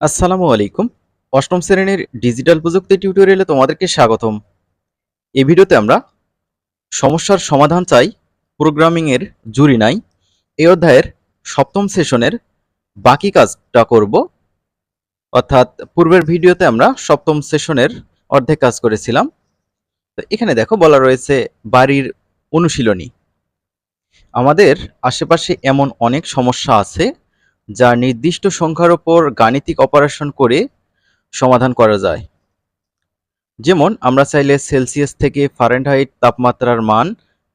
আসসালামু আলাইকুম। অষ্টম শ্রেণির ডিজিটাল প্রযুক্তি টিউটোরিয়ালে তোমাদেরকে স্বাগতম। এই ভিডিওতে আমরা সমস্যার সমাধান চাই, প্রোগ্রামিংয়ের জুরি নাই। এই অধ্যায়ের সপ্তম সেশনের বাকি কাজটা করব। অর্থাৎ পূর্বের ভিডিওতে আমরা সপ্তম সেশনের অর্ধেক কাজ করেছিলাম। তো এখানে দেখো, বলা রয়েছে বাড়ির অনুশীলনী। আমাদের আশেপাশে এমন অনেক সমস্যা আছে যা নির্দিষ্ট সংখ্যার ওপর গাণিতিক অপারেশন করে সমাধান করা যায়। যেমন, আমরা চাইলে সেলসিয়াস থেকে ফারেনহাইট তাপমাত্রার মান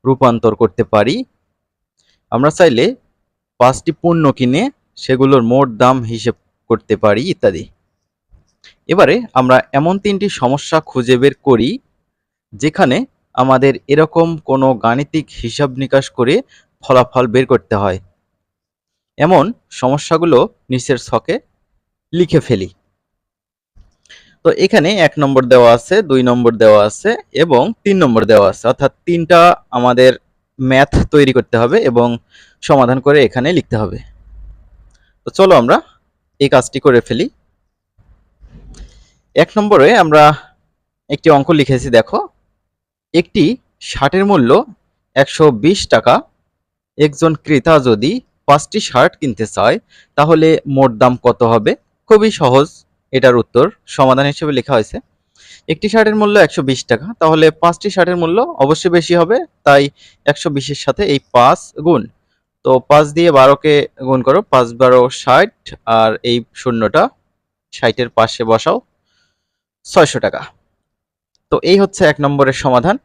রূপান্তর করতে পারি। আমরা চাইলে পাঁচটি পণ্য কিনে সেগুলোর মোট দাম হিসেব করতে পারি, ইত্যাদি। এবারে আমরা এমন তিনটি সমস্যা খুঁজে বের করি, যেখানে আমাদের এরকম কোনো গাণিতিক হিসাব নিকাশ করে ফলাফল বের করতে হয়। এমন সমস্যাগুলো নিচের ছকে লিখে ফেলি। তো এখানে এক নম্বর দেওয়া আছে, দুই নম্বর দেওয়া আছে এবং তিন নম্বর দেওয়া আছে। অর্থাৎ তিনটা আমাদের ম্যাথ তৈরি করতে হবে এবং সমাধান করে এখানে লিখতে হবে। তো চলো আমরা এই কাজটি করে ফেলি। এক নম্বরে আমরা একটি অঙ্ক লিখেছি, দেখো। একটি শার্টের মূল্য একশো বিশ টাকা, একজন ক্রেতা যদি পাঁচটি শার্ট কিনতে চায় তাহলে মোট দাম কত হবে? খুবই সহজ, এটার উত্তর সমাধান হিসেবে লেখা হয়েছে। একটি শার্টের মূল্য একশো বিশ টাকা, তাহলে পাঁচটি শার্টের মূল্য অবশ্যই বেশি হবে, তাই একশো বিশের সাথে এই পাঁচ গুণ। তো পাঁচ দিয়ে বারোকে গুণ করো, পাঁচ বারো ষাট, আর এই শূন্যটা ষাটের পাশে বসাও, ছয়শো টাকা। তো এই হচ্ছে এক নম্বরের সমাধান।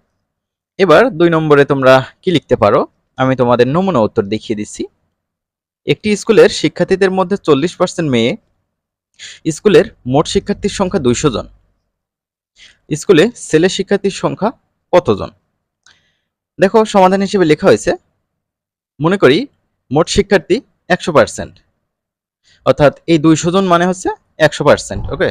এবার দুই নম্বরে তোমরা কি লিখতে পারো? আমি তোমাদের নমুনা উত্তর দেখিয়ে দিচ্ছি। একটি স্কুলের শিক্ষার্থীদের মধ্যে চল্লিশ পার্সেন্ট মেয়ে, স্কুলের মোট শিক্ষার্থীর সংখ্যা দুইশো জন। স্কুলে ছেলে শিক্ষার্থীর সংখ্যা কতজন? দেখো, সমাধান হিসেবে লেখা হয়েছে, মনে করি মোট শিক্ষার্থী একশো পার্সেন্ট অর্থাৎ এই দুইশো জন মানে হচ্ছে একশো পার্সেন্ট ওকে?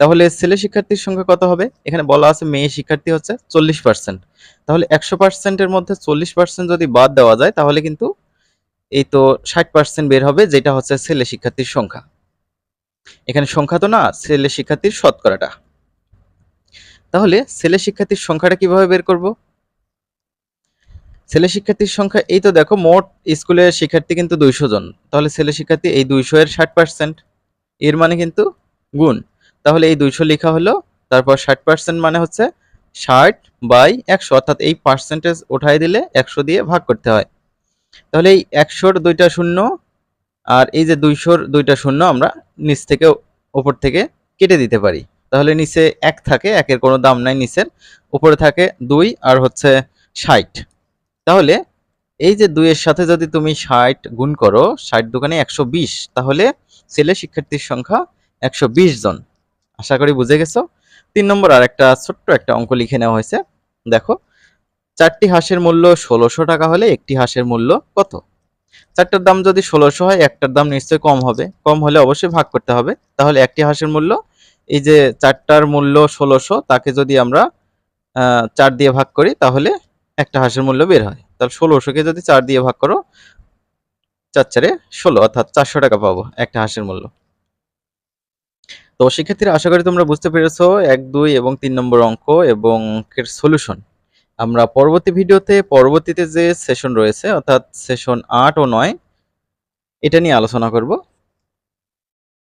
তাহলে ছেলে শিক্ষার্থীর সংখ্যা কত হবে? এখানে বলা আছে মেয়ে শিক্ষার্থী হচ্ছে চল্লিশ পার্সেন্ট তাহলে একশো পার্সেন্টের মধ্যে চল্লিশ পার্সেন্ট যদি বাদ দেওয়া যায়, তাহলে কিন্তু এই তো ষাট পার্সেন্ট বের হবে, যেটা হচ্ছে ছেলে শিক্ষার্থীর সংখ্যা। এখানে সংখ্যা তো না, ছেলে শিক্ষার্থীর শতকরাটা। তাহলে ছেলে শিক্ষার্থীর সংখ্যাটা কীভাবে বের করব? ছেলে শিক্ষার্থীর সংখ্যা, এই তো দেখো মোট স্কুলের শিক্ষার্থী কিন্তু দুইশো জন। তাহলে ছেলে শিক্ষার্থী এই দুইশো এর ষাট পার্সেন্ট এর মানে কিন্তু গুণ। তাহলে এই দুইশো লেখা হলো, তারপর ষাট পার্সেন্ট মানে হচ্ছে ষাট বাই একশো, অর্থাৎ এই পার্সেন্টেজ উঠাই দিলে একশো দিয়ে ভাগ করতে হয়। তাহলে এই একশোর দুইটা শূন্য আর এই যে দুইশোর দুইটা শূন্য আমরা নিচ থেকে ওপর থেকে কেটে দিতে পারি। তাহলে নিচে এক থাকে, একের কোনো দাম নাই নিচের। উপরে থাকে দুই আর হচ্ছে ষাট। তাহলে এই যে দুইয়ের সাথে যদি তুমি ষাট গুণ করো, ষাট দোকানে একশো বিশ, তাহলে ছেলে শিক্ষার্থীর সংখ্যা একশো বিশ জন। আশা করি বুঝে গেছো? তিন নম্বর আর একটা ছোট্ট একটা অঙ্ক লিখে নেওয়া হয়েছে। দেখো চারটি হাঁসের মূল্য ষোলোশো টাকা হলে একটি হাঁসের মূল্য কত? চারটার দাম যদি ষোলোশো হয়, একটার দাম নিশ্চয়ই কম হবে। কম হলে অবশ্যই ভাগ করতে হবে। তাহলে একটি হাঁসের মূল্য, এই যে চারটার মূল্য ষোলোশো, তাকে যদি আমরা চার দিয়ে ভাগ করি, তাহলে একটা হাঁসের মূল্য বের হয়। তাহলে ষোলোশোকে যদি চার দিয়ে ভাগ করো, চার চারে ষোলো, অর্থাৎ চারশো টাকা পাবো একটা হাঁসের মূল্য। তো শিক্ষার্থীরা আশা করি তোমরা বুঝতে পেরেছ, এক, দুই এবং তিন নম্বর অঙ্ক এবং সলিউশন আমরা পরবর্তী ভিডিওতে, পরবর্তীতে যে সেশন রয়েছে, অর্থাৎ সেশন আট ও নয়, এটা নিয়ে আলোচনা করব।